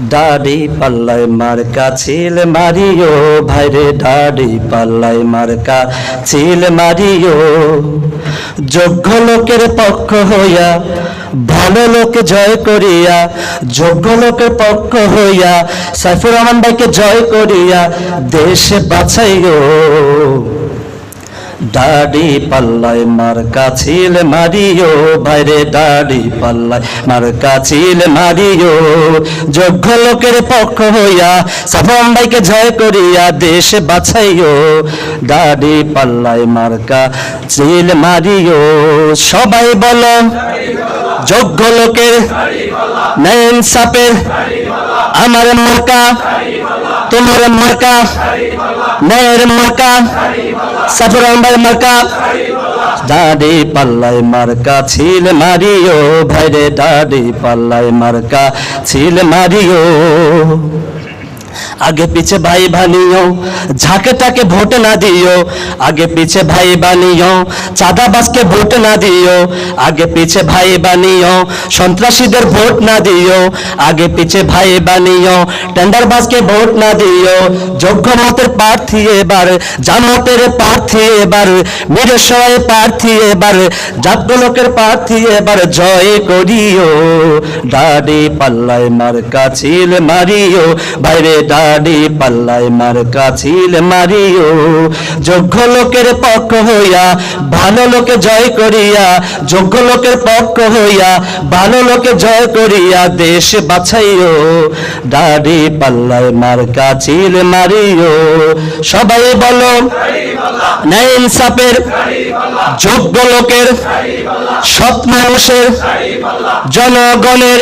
দাড়ি পাল্লাই মার্কা ছিল মারিও, ভাইরে দাড়ি পাল্লাই মার্কা ছিল মারিও। যোগ্য লোকের পক্ষ হইয়া, ভালো লোকে জয় করিয়া, যোগ্য লোকের পক্ষ হইয়া, সাইফুর রহমান ভাইকে জয় করিয়া, দেশে বাছাইও। দাড়ি পাল্লাই মার কাছিল মারিও, ভাইরে দাড়ি পাল্লাই মার কাছিল মারিও। যোগ্য লোকের পক্ষ হইয়া সাফম ভাইকে জয় করিয়া দেশ বাছাইও। দাড়ি পাল্লাই মার কাছিল মারিও। সবাই বলো, যোগ্য লোকের নেন সাপের, আমার মার্কা তোমার মার্কা ন্যায়ের মার্কা, সাফর আমার মার্কা। দাড়ি পাল্লাই মার্কা, ছিল মারিও, ভাইরে দাড়ি পাল্লাই মার্কা, ছিল মারিও। আগে পিছে ভাই বানিও ঝাঁকে তাকে ভোট না দিও। আগে পিছে ভাই বানিও, চাঁদাবাজকে ভোট না দিও। আগে পিছে ভাই বানিও, সন্ত্রাসীদের ভোট না দিও। আগে পিছে ভাই বানিও, টেন্ডারবাজকে ভোট না দিও। যোগ্য মতের প্রার্থী এবার, জামাতের প্রার্থী এবার মিরেশ্বরের প্রার্থী এবার জাতগুলোকের প্রার্থী এবার জয় করিও। দাড়ি পাল্লাই মার কাছিল মারিও। বাইরে দাড়ি পাল্লাই মার কাছিল মারিও। যোগ্য লোকের পক্ষ হইয়া, ভালো লোকে জয় করিয়া, যোগ্য লোকের পক্ষ হইয়া, ভালো লোকে জয় করিয়া দেশ বাছাইও। পাল্লাই মার কাছিল মারিও। সবাই বলো ইনসাফের যোগ্য লোকের সৎ মানুষের জনগণের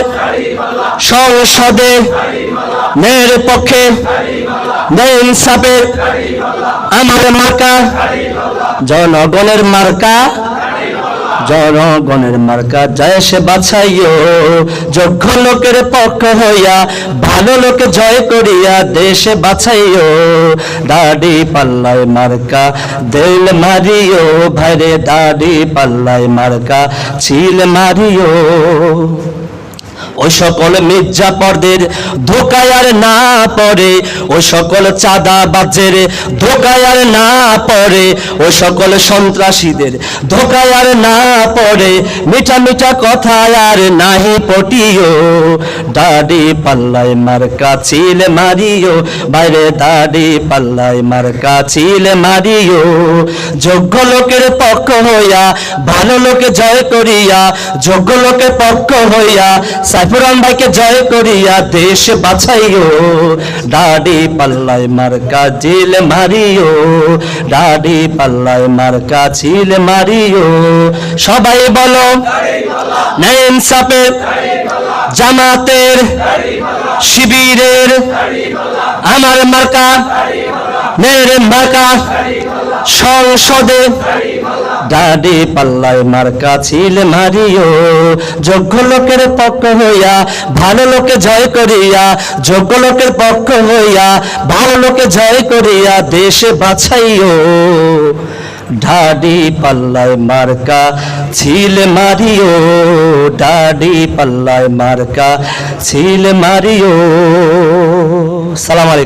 সংসদে ন্যায়ের পক্ষে ইনসাফের আমার মার্কা, জনগণের মার্কা জনগণের মার্কা যায় সে বাছাইও। যোগ্য লোকের পক্ষ হইয়া, ভালো লোকে জয় করিয়া দেশে বাছাইও। দাড়ি পাল্লাই মার্কা, দেল মারিও। ভাইরে, দাড়ি পাল্লাই মার্কা, ছিল মারিও। ওই সকল ধোকায় আর না পড়ে, ওই সকল চাঁদা বাজের ধোকায় আর না পড়ে, ওই সকল সন্ত্রাসীদের ধোকায় আর না পড়ে। মিঠা মিঠা কথা আর নাহি পটিও দাড়ি পাল্লাই মার কাছিল মারিও, বাইরে দাড়ি পাল্লাই মার কাছিল মারিও। যোগ্য লোকের পক্ষ হইয়া, ভালো লোকে জয় করিয়া, যোগ্য লোকের পক্ষ হইয়া সাইফুরান ভাইকে জয় করিয়া দেশ বাছাইও। দাড়ি পাল্লাই মার কাছিল মারিও, দাড়ি পাল্লাই মার কাছিল মারিও। সবাই বলো ন্যায় ইনসাফের জামাতের শিবিরের আমার মার্কা, মেয়ের মার্কা, সংসদে দাড়ি পাল্লাই মার্কা ছিল মারিও। যোগ্য লোকের পক্ষ হইয়া, ভালো লোকে জয় করিয়া, যোগ্য লোকের পক্ষ হইয়া, ভালো লোকে জয় করিয়া দেশে বাছাইও। ঢাডি পাল্লায় মার্কা ছিল মারিও ডাডি পাল্লায় মার্কা ছিল মারিও। সালাম আলাইকুম।